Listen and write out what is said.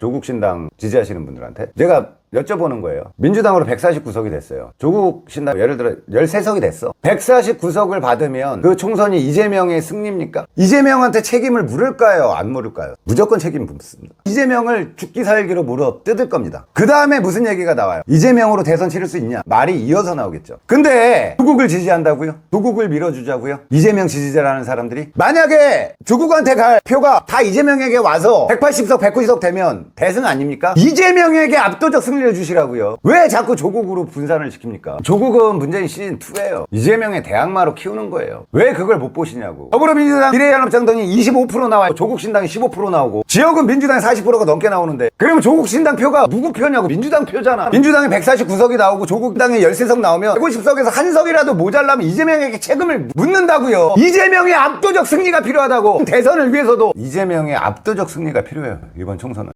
조국 신당 지지하시는 분들한테. 제가 여쭤보는 거예요. 민주당으로 149석이 됐어요. 조국 신당 예를 들어 13석이 됐어. 149석을 받으면 그 총선이 이재명의 승리입니까? 이재명한테 책임을 물을까요? 안 물을까요? 무조건 책임 묻습니다. 이재명을 죽기 살기로 물어 뜯을 겁니다. 그 다음에 무슨 얘기가 나와요? 이재명으로 대선 치를 수 있냐? 말이 이어서 나오겠죠. 근데 조국을 지지한다고요? 조국을 밀어주자고요? 이재명 지지자라는 사람들이 만약에 조국한테 갈 표가 다 이재명에게 와서 180석, 190석 되면 대승 아닙니까? 이재명에게 압도적 승리 를 주시라고요. 왜 자꾸 조국으로 분산을 시킵니까? 조국은 문재인 시즌 2예요. 이재명의 대항마로 키우는 거예요. 왜 그걸 못 보시냐고. 더불어민주당 비례연합정당이 25% 나와요. 조국 신당이 15% 나오고 지역은 민주당이 40%가 넘게 나오는데 그러면 조국 신당 표가 누구 표냐고 민주당 표잖아. 민주당이 149석이 나오고 조국 당이 13석 나오면 150석에서 한 석이라도 모자라면 이재명에게 책임을 묻는다고요. 이재명의 압도적 승리가 필요하다고. 대선을 위해서도 이재명의 압도적 승리가 필요해요. 이번 총선은.